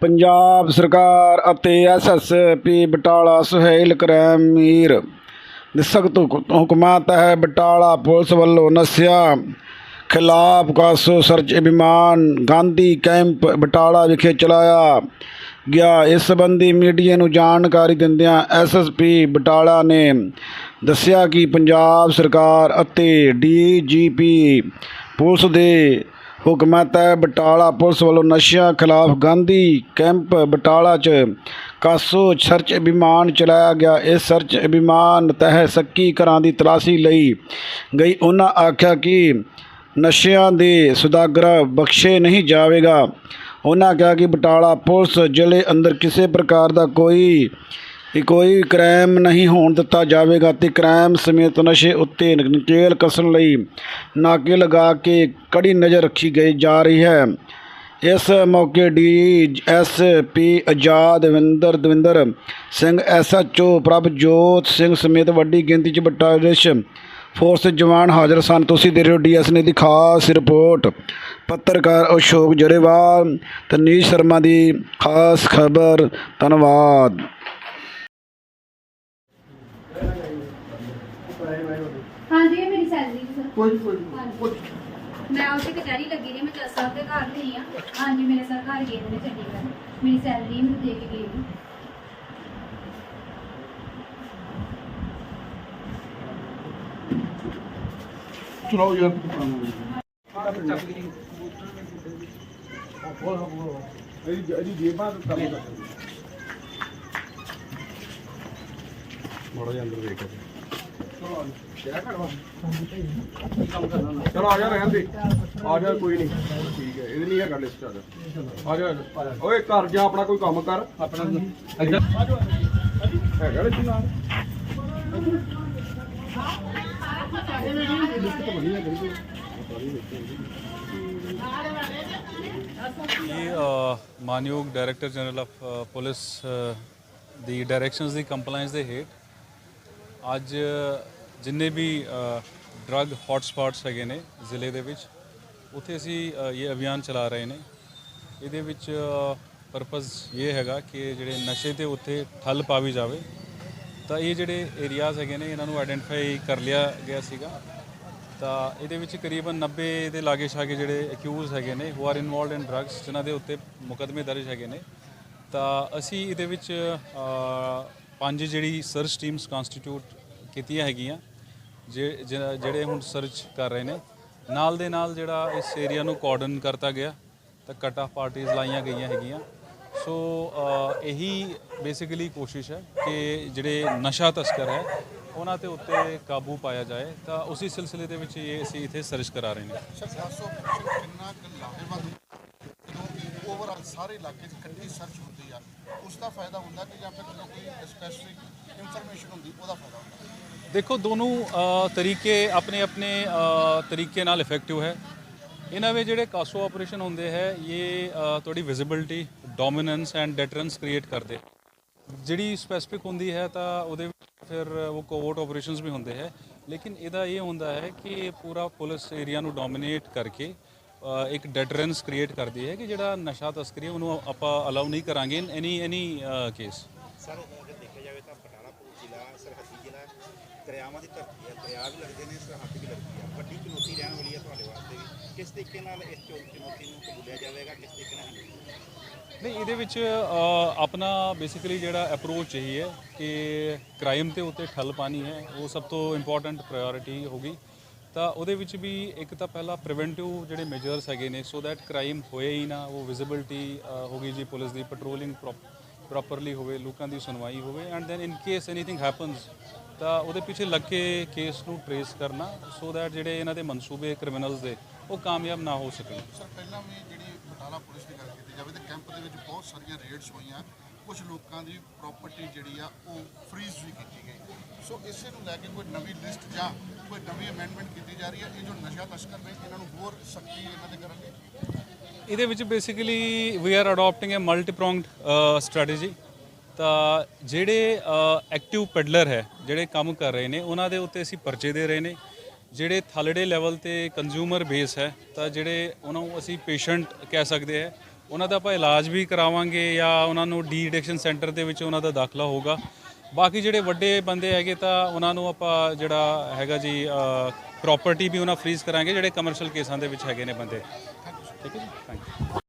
ਪੰਜਾਬ ਸਰਕਾਰ ਅਤੇ ਐਸਐਸਪੀ ਬਟਾਲਾ ਸੁਹੇਲ ਕਰੈਮੀਰ ਦੇ ਸਖਤ ਹੁਕਮਾਂ ਤਹਿਤ ਬਟਾਲਾ ਪੁਲਿਸ ਵੱਲੋਂ ਨਸ਼ਿਆਂ ਖਿਲਾਫ ਕਾਸੋ ਸਰਚ ਅਭਿਮਾਨ ਗਾਂਧੀ ਕੈਂਪ ਬਟਾਲਾ ਵਿਖੇ ਚਲਾਇਆ ਗਿਆ। ਇਸ ਸੰਬੰਧੀ ਮੀਡੀਆ ਨੂੰ ਜਾਣਕਾਰੀ ਦਿੰਦਿਆਂ ਐਸਐਸਪੀ ਬਟਾਲਾ ਨੇ ਦੱਸਿਆ ਕਿ ਪੰਜਾਬ ਸਰਕਾਰ ਅਤੇ ਡੀਜੀਪੀ ਪੁਲਿਸ ਦੇ ਹੁਕਮਾਂ ਤਹਿਤ ਬਟਾਲਾ ਪੁਲਿਸ ਵੱਲੋਂ ਨਸ਼ਿਆਂ ਖਿਲਾਫ ਗਾਂਧੀ ਕੈਂਪ ਬਟਾਲਾ 'ਚ ਕਾਸੋ ਸਰਚ ਅਭਿਮਾਨ ਚਲਾਇਆ ਗਿਆ। ਇਸ ਸਰਚ ਅਭਿਮਾਨ ਤਹਿਤ ਸੱਕੀ ਘਰਾਂ ਦੀ ਤਲਾਸ਼ੀ ਲਈ ਗਈ। ਉਹਨਾਂ ਆਖਿਆ ਕਿ ਨਸ਼ਿਆਂ ਦੇ ਸੁਦਾਗਰਾ ਬਖਸ਼ੇ ਨਹੀਂ ਜਾਵੇਗਾ। ਉਹਨਾਂ ਕਿਹਾ ਕਿ ਬਟਾਲਾ ਪੁਲਿਸ ਜ਼ਿਲ੍ਹੇ ਅੰਦਰ ਕਿਸੇ ਪ੍ਰਕਾਰ ਦਾ ਕੋਈ ਕਿ ਕੋਈ ਕ੍ਰਾਈਮ ਨਹੀਂ ਹੋਣ ਦਿੱਤਾ ਜਾਵੇਗਾ ਤੇ ਕ੍ਰਾਈਮ ਸਮੇਤ ਨਸ਼ੇ ਉੱਤੇ ਨਕੇਲ ਕਸਣ ਲਈ ਨਾਕੇ ਲਗਾ ਕੇ ਕੜੀ ਨਜ਼ਰ ਰੱਖੀ ਗਈ ਜਾ ਰਹੀ ਹੈ। ਇਸ ਮੌਕੇ D S P Azad Davinder Davinder Singh ਓ ਪ੍ਰਭਜੋਤ ਸਿੰਘ ਸਮੇਤ ਵੱਡੀ ਗਿਣਤੀ 'ਚ ਬਟਾਲਿਸ਼ ਫੋਰਸ ਜਵਾਨ ਹਾਜ਼ਰ ਸਨ। ਤੁਸੀਂ ਦੇ ਰਹੇ ਹੋ ਡੀਐਸ ਨੇ ਦੀ ਖਾਸ ਰਿਪੋਰਟ। ਪੱਤਰਕਾਰ ਅਸ਼ੋਕ ਜਰੇਵਾਲ, ਤਨੀਸ਼ ਸ਼ਰਮਾ ਦੀ ਖਾਸ ਖਬਰ। ਧੰਨਵਾਦ। ਹਾਂਜੀ ਇਹ ਮੇਰੀ ਸੈਲਰੀ ਸਰ। ਕੋਈ ਕੋਈ ਕੋਈ ਮੈਂ ਉੱਥੇ ਕਚਹਿਰੀ ਲੱਗੀ ਰਹੀ ਮੈਂ ਜੱਜ ਸਾਹਿਬ ਦੇ ਘਰ ਗਈ ਆ। ਹਾਂਜੀ ਮੇਰੇ ਸਰ ਘਰ ਗਏ ਨੇ ਚੰਡੀਗੜ੍ਹ। ਮੇਰੀ ਸੈਲਰੀ ਮੈਨੂੰ ਦੇ ਕੇ ਗਏ ਨੇ। ਚਲਾਓ ਯਾਰ ਤੂੰ ਪੁਰਾਣਾ ਇਹਦੀ ਇਹਦੀ ਜੇਬਾਂ ਕਰ ਲਓ ਮੋੜਾ ਅੰਦਰ ਵੇਖ ਚਲੋ ਆ ਜਾ ਰਹਿਣ ਦੇ। ਆ ਜਾ ਕੋਈ ਨਹੀਂ। ਠੀਕ ਹੈ ਇਹਦੇ ਨਹੀਂ ਹੈਗਾ ਲਿਸਟ ਆ ਜਾ। ਆ ਜਾ। ਓਏ ਘਰ ਜਾ ਆਪਣਾ ਕੋਈ ਕੰਮ ਕਰ। ਆਪਣਾ ਹੈਗਾ ਲਿਸਟ ਨਾਲ। ਇਹ ਮਾਨਯੋਗ ਡਾਇਰੈਕਟਰ ਜਨਰਲ ਆਫ ਪੁਲਿਸ ਦੀ ਡਾਇਰੈਕਸ਼ਨਸ ਦੀ ਕੰਪਲਾਈਂਸ ਦੇ ਹੇਠ ਅੱਜ ਜਿੰਨੇ ਵੀ ਡਰੱਗ ਹੌਟ ਹੈਗੇ ਨੇ ਜ਼ਿਲ੍ਹੇ ਦੇ ਵਿੱਚ, ਉੱਥੇ ਅਸੀਂ ਇਹ ਅਭਿਆਨ ਚਲਾ ਰਹੇ ਨੇ। ਇਹਦੇ ਵਿੱਚ ਪਰਪਸ ਇਹ ਹੈਗਾ ਕਿ ਜਿਹੜੇ ਨਸ਼ੇ ਤੇ ਉੱਥੇ ਠੱਲ ਪਾਵੀ ਜਾਵੇ। ਤਾਂ ਇਹ ਜਿਹੜੇ ਏਰੀਆਜ਼ ਹੈਗੇ ਨੇ, ਇਹਨਾਂ ਨੂੰ ਆਇਡੈਂਟੀਫਾਈ ਕਰ ਲਿਆ ਗਿਆ ਸੀਗਾ। ਤਾਂ ਇਹਦੇ ਵਿੱਚ ਕਰੀਬਨ 90 ਦੇ ਲਾਗੇ ਛਾਗੇ ਜਿਹੜੇ ਅਕਿਊਜ਼ ਹੈਗੇ ਨੇ who are involved in drugs ਜਿਨ੍ਹਾਂ ਦੇ ਉੱਤੇ ਮੁਕੱਦਮੇ ਦਰਜ ਹੈਗੇ ਨੇ। ਤਾਂ ਅਸੀਂ ਇਹਦੇ ਵਿੱਚ ਪੰਜ ਜਿਹੜੀ ਸਰਚ ਟੀਮਸ ਕਨਸਟੀਟਿਊਟ ਕੀਤੀਆਂ ਹੈਗੀਆਂ ਜਿਹੜੇ ਹੁਣ ਸਰਚ ਕਰ ਰਹੇ ਨੇ, ਨਾਲ ਦੇ ਨਾਲ ਜਿਹੜਾ ਇਸ ਏਰੀਆ ਨੂੰ ਕੋਆਰਡਨ ਕਰਤਾ ਗਿਆ, ਤਾਂ ਕਟ ਆਫ ਪਾਰਟੀਆਂ ਲਾਈਆਂ ਗਈਆਂ ਹੈਗੀਆਂ। ਸੋ ਇਹੀ ਬੇਸਿਕਲੀ ਕੋਸ਼ਿਸ਼ ਹੈ ਕਿ ਜਿਹੜੇ ਨਸ਼ਾ ਤਸਕਰ ਹੈ, ਉਹਨਾਂ ਤੇ ਉੱਤੇ ਕਾਬੂ ਪਾਇਆ ਜਾਏ। ਤਾਂ ਉਸੇ ਸਿਲਸਿਲੇ ਦੇ ਵਿੱਚ ਇਹ ਅਸੀਂ ਇੱਥੇ ਸਰਚ ਕਰਾ ਰਹੇ ਨੇ। ਸਰ 500 ਕਿੰਨਾ ਲਾਹੇਵੰਦ ਸਾਰੇ ਇਲਾਕੇ 'ਚ ਇਕੱਠੀ ਸਰਚ ਹੁੰਦੀ ਆ ਉਸ ਦਾ ਫਾਇਦਾ ਹੁੰਦਾ ਕਿ ਜਾਂ ਫਿਰ ਜਦੋਂ ਕੋਈ ਸਪੈਸੀਫਿਕ ਇਨਫੋਰਮੇਸ਼ਨ ਹੁੰਦੀ ਉਹਦਾ ਫਾਇਦਾ ਹੁੰਦਾ। ਦੇਖੋ ਦੋਨੋਂ ਤਰੀਕੇ ਆਪਣੇ ਆਪਣੇ ਤਰੀਕੇ ਨਾਲ ਇਫੈਕਟਿਵ ਹੈ। ਇਹਨਾਂ ਵਿੱਚ ਜਿਹੜੇ ਕਾਸੋ ਆਪਰੇਸ਼ਨ ਹੁੰਦੇ ਹੈ ਇਹ ਅ, ਤੁਹਾਡੀ visibility dominance and deterrence create ਕਰਦੇ। ਜਿਹੜੀ ਸਪੈਸਿਫਿਕ ਹੁੰਦੀ ਹੈ ਤਾਂ ਉਹਦੇ ਵਿੱਚ ਫਿਰ ਉਹ ਕੋਵਰਟ ਆਪਰੇਸ਼ਨਸ ਵੀ ਹੁੰਦੇ ਹੈ। ਲੇਕਿਨ ਇਹਦਾ ਇਹ ਹੁੰਦਾ ਹੈ ਕਿ ਪੂਰਾ ਪੁਲਿਸ ਏਰੀਆ ਨੂੰ ਡੋਮੀਨੇਟ ਕਰਕੇ ਇੱਕ ਡੈਟਰੈਂਸ ਕ੍ਰੀਏਟ ਕਰਦੀ ਹੈ ਕਿ ਜਿਹੜਾ ਨਸ਼ਾ ਤਸਕਰੀ ਹੈ ਉਹਨੂੰ ਆਪਾਂ ਅਲਾਉ ਨਹੀਂ ਕਰਾਂਗੇ। ਇਨ ਐਨੀ ਐਨੀ ਕੇਸ ਸਰ ਅਗਰ ਦੇਖਿਆ ਜਾਵੇ ਤਾਂ ਪਟਾਲਾ ਪੁਲਿਸ ਜ਼ਿਲ੍ਹਾ ਸਰਹੱਦੀ ਜ਼ਿਲ੍ਹਾ ਦਰਿਆਵਾਂ ਦੀ ਧਰਤੀ ਹੈ। ਦਰਿਆ ਵੀ ਲੱਗਦੇ ਨੇ ਸਰਹੱਦ ਵੀ ਲੱਗਦੀ ਹੈ। ਵੱਡੀ ਚੁਣੌਤੀ ਰਹਿਣ ਵਾਲੀ ਹੈ ਤੁਹਾਡੇ ਵਾਸਤੇ ਵੀ। ਕਿਸ ਤਰੀਕੇ ਨਾਲ ਇਸ ਚੁਣੌਤੀ ਨੂੰ ਕਬੂਲਿਆ ਜਾਵੇਗਾ? ਕਿਸ ਤਰੀਕੇ ਨਾਲ? ਨਹੀਂ ਇਹਦੇ ਵਿੱਚ ਆਪਣਾ ਬੇਸਿਕਲੀ ਜਿਹੜਾ ਅਪਰੋਚ ਇਹੀ ਹੈ ਕਿ ਕ੍ਰਾਈਮ ਤੇ ਉੱਤੇ ਠੱਲ ਪਾਣੀ ਹੈ। ਉਹ ਸਭ ਤੋਂ ਇੰਪੋਰਟੈਂਟ ਪ੍ਰਾਇੋਰਟੀ ਹੋਗੀ ਤਾਂ ਉਹਦੇ ਵਿੱਚ ਵੀ ਇੱਕ ਤਾਂ ਪਹਿਲਾ ਪ੍ਰੀਵੈਂਟਿਵ ਜਿਹੜੇ ਮੈਜਰਸ ਹੈਗੇ ਨੇ ਸੋ ਦੈਟ ਕ੍ਰਾਈਮ ਹੋਏ ਹੀ ਨਾ, ਉਹ ਵਿਜ਼ਿਬਿਲਟੀ ਹੋਗੀ ਜੀ ਪੁਲਿਸ ਦੀ ਪੈਟਰੋਲਿੰਗ ਪ੍ਰੋਪਰਲੀ ਹੋਵੇ, ਲੋਕਾਂ ਦੀ ਸੁਣਵਾਈ ਹੋਵੇ and then in case anything happens ਤਾਂ ਉਹਦੇ ਪਿੱਛੇ ਲੱਗ ਕੇ ਕੇਸ ਨੂੰ ਟਰੇਸ ਕਰਨਾ ਸੋ ਦੈਟ ਜਿਹੜੇ ਇਹਨਾਂ ਦੇ ਮਨਸੂਬੇ ਕ੍ਰਿਮੀਨਲਸ ਦੇ, ਉਹ ਕਾਮਯਾਬ ਨਾ ਹੋ ਸਕਣ। ਸਰ, ਪਹਿਲਾਂ ਵੀ ਜਿਹੜੀ ਬਟਾਲਾ ਪੁਲਿਸ ਦੀ ਗੱਲ ਕੀਤੀ ਜਾਵੇ, ਤਾਂ ਕੈਂਪ ਦੇ ਵਿੱਚ ਬਹੁਤ ਸਾਰੀਆਂ ਰੇਡਸ ਹੋਈਆਂ। ਕੁਝ ਲੋਕਾਂ ਦੀ ਪ੍ਰਾਪਰਟੀ ਜਿਹੜੀ ਆ ਉਹ ਫ੍ਰੀਜ਼ ਵੀ ਕੀਤੀ ਗਈ। ਸੋ ਇਸੇ ਨੂੰ ਲੈ ਕੇ ਕੋਈ ਨਵੀਂ ਲਿਸਟ ਜਾਂ ਕੋਈ ਨਵੀਂ ਅਮੈਂਡਮੈਂਟ ਕੀਤੀ ਜਾ ਰਹੀ ਹੈ ਇਹ ਜੋ ਨਸ਼ਾ ਤਸਕਰ ਨੇ, ਇਹਨਾਂ ਨੂੰ ਹੋਰ ਸਖਤੀ ਇਹਨਾਂ ਤੇ ਕਰਨਗੇ ਇਹਦੇ ਵਿੱਚ basically we are adopting uh multi pronged strategy ਤਾਂ ਜਿਹੜੇ ਐਕਟਿਵ ਪੈਡਲਰ ਹੈ, ਜਿਹੜੇ ਕੰਮ ਕਰ ਰਹੇ ਨੇ, ਉਹਨਾਂ ਦੇ ਉੱਤੇ ਅਸੀਂ ਪਰਚੇ ਦੇ ਰਹੇ ਨੇ। ਜਿਹੜੇ ਥਲੜੇ ਲੈਵਲ ਤੇ ਕੰਜ਼ਿਊਮਰ ਬੇਸ ਹੈ, ਤਾਂ ਜਿਹੜੇ ਉਹਨਾਂ ਨੂੰ ਅਸੀਂ ਪੇਸ਼ੈਂਟ ਕਹਿ ਸਕਦੇ ਹੈ। ਉਹਨਾਂ ਦਾ ਆਪਾਂ ਇਲਾਜ ਵੀ ਕਰਾਵਾਂਗੇ ਜਾਂ ਉਹਨਾਂ ਨੂੰ ਡੀ ਐਡਿਕਸ਼ਨ ਸੈਂਟਰ ਦੇ ਵਿੱਚ ਉਹਨਾਂ ਦਾ ਦਾਖਲਾ ਹੋਊਗਾ। ਬਾਕੀ ਜਿਹੜੇ ਵੱਡੇ ਬੰਦੇ ਹੈਗੇ ਤਾਂ ਉਹਨਾਂ ਨੂੰ ਆਪਾਂ ਜਿਹੜਾ ਹੈਗਾ ਜੀ ਪ੍ਰਾਪਰਟੀ ਵੀ ਉਹਨਾਂ ਫ੍ਰੀਜ਼ ਕਰਾਂਗੇ, ਜਿਹੜੇ ਕਮਰਸ਼ੀਅਲ ਕੇਸਾਂ ਦੇ ਵਿੱਚ ਹੈਗੇ ਨੇ ਬੰਦੇ। ਠੀਕ ਹੈ ਜੀ? Thank you